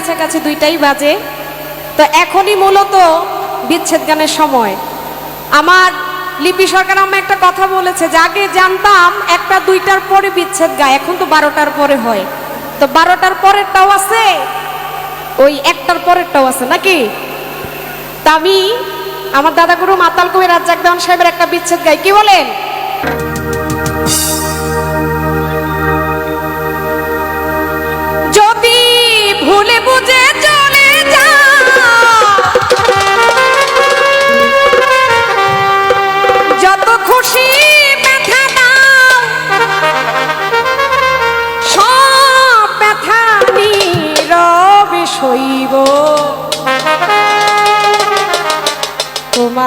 কাছাকাছি দুইটাই বাজে। তো এখনই মূলত বিচ্ছেদ গানের সময়। আমার লিপি সরকার আম্মা একটা কথা বলেছে যে, আগে জানতাম একটা দুইটার পরে বিচ্ছেদ গায়, এখন তো বারোটার পরে হয়। তো বারোটার পরেরটাও আছে, ওই একটার পরেরটাও আছে, নাকি? তা আমি আমার দাদাগুরু মাতাল কবি রাজ্জাক দেওয়ান সাহেবের একটা বিচ্ছেদ গাই, কি বলেন?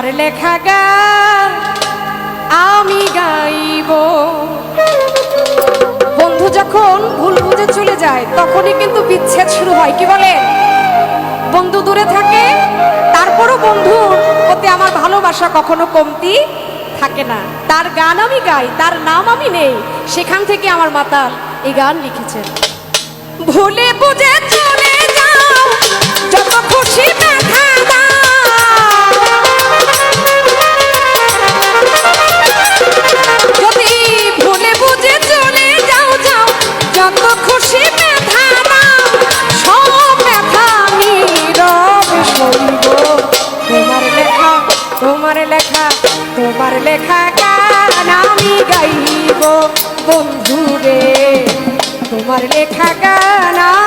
তোমার লেখা গান আমি গাইব। বন্ধু যখন ভুল বুঝে চলে যায়, তখনই কিন্তু বিচ্ছেদ শুরু হয়, কি বলে বন্ধু দূরে থাকে, তারপরও বন্ধুর প্রতি আমার ভালোবাসা কখনো কমতি থাকে না। তার গান আমি গাই, তার নাম আমি নেই, সেখান থেকে আমার মাতাল এই গান লিখেছেন। ভুলে বুঝে চলে যাও, যত খুশি তোমার লেখা গান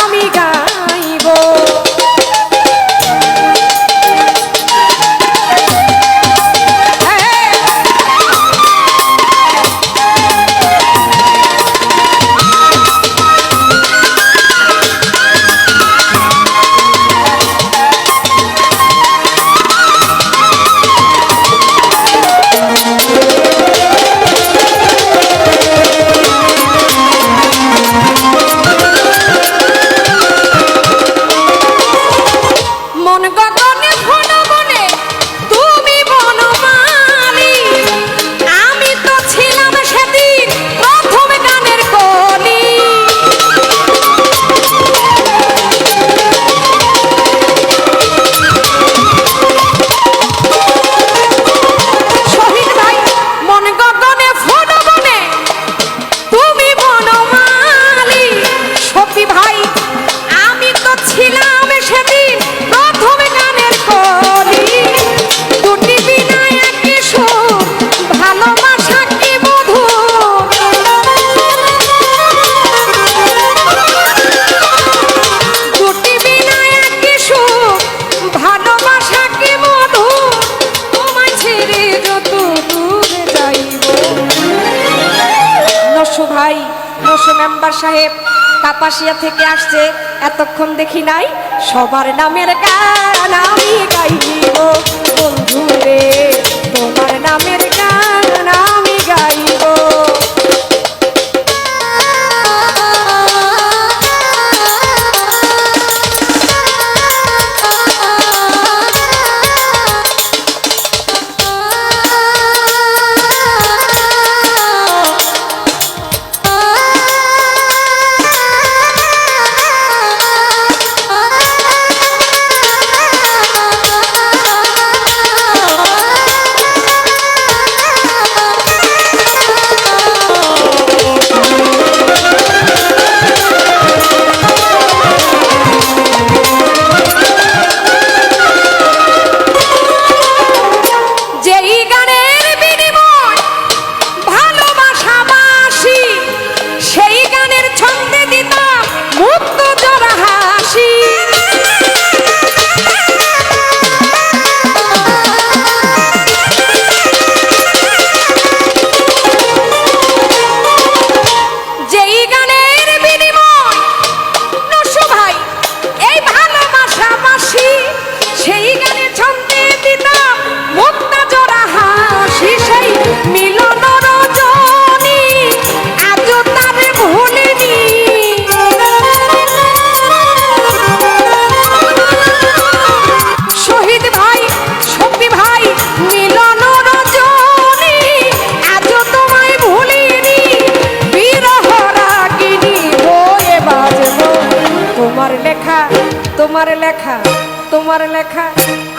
কাপাসিয়া থেকে আসছে, এতক্ষণ দেখি নাই, সবার নামের গান আমি গাইব বন্ধু রে তোমার নামের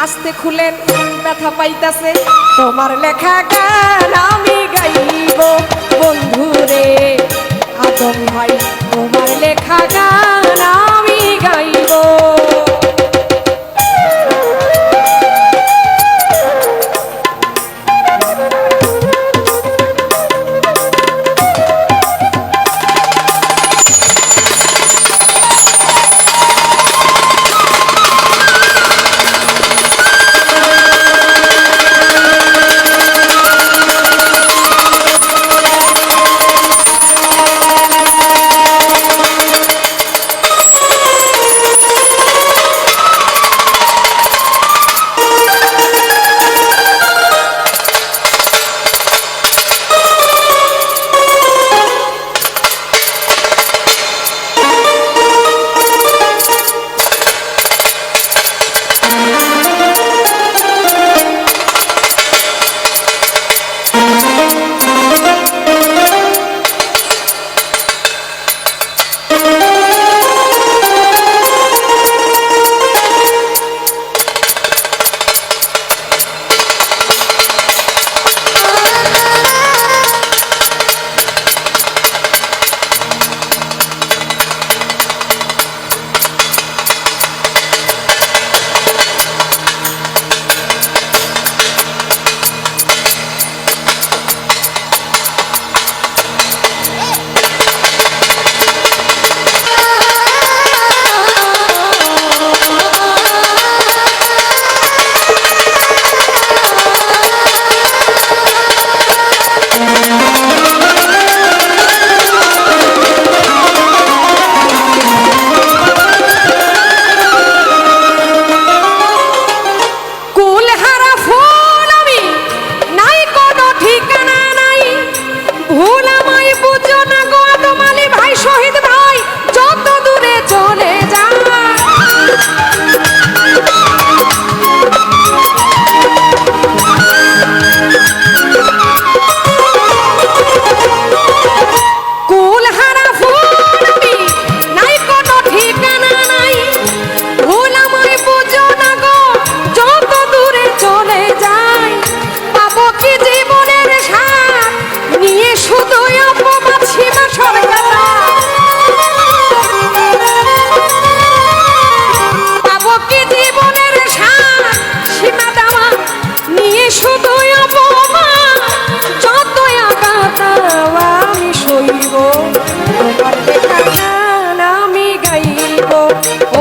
আস্তে খুলেন, ব্যথা পাইতাছে। তোমার লেখা গান আমি গাইব, বন্ধুরে, আদম ভাই, তোমার লেখা গান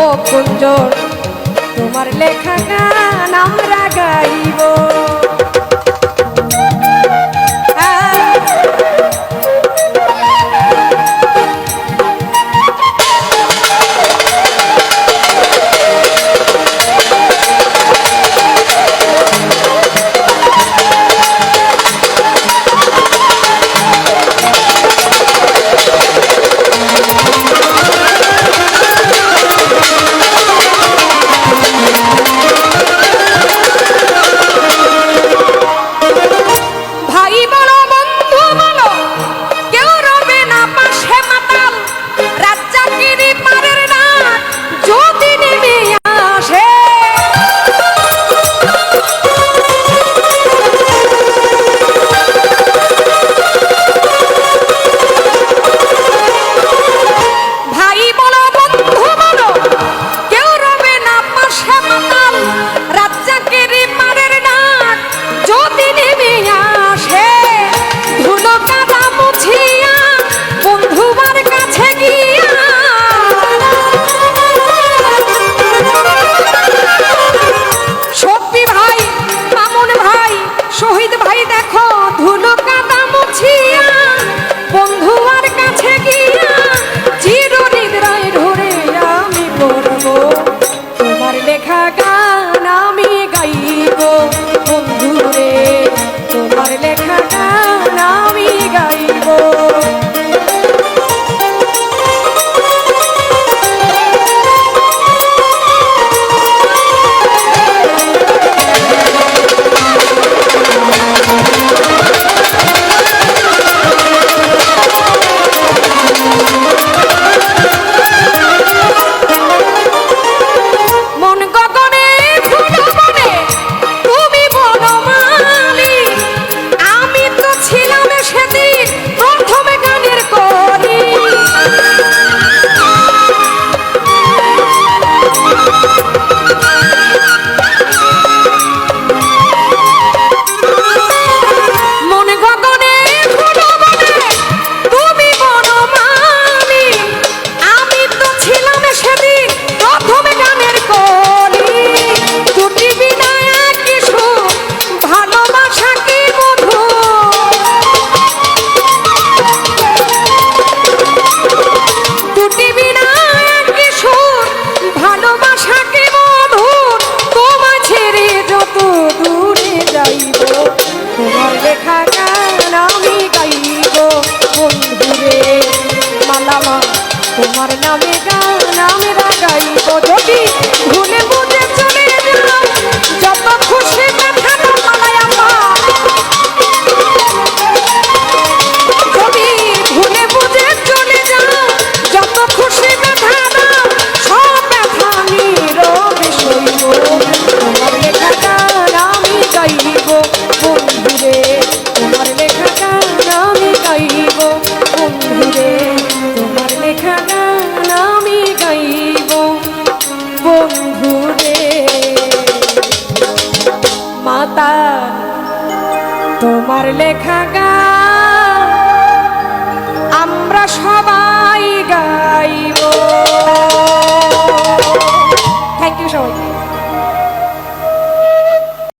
ও কুঞ্জ তোমার লেখা গান আমরা গাইব। না লেখা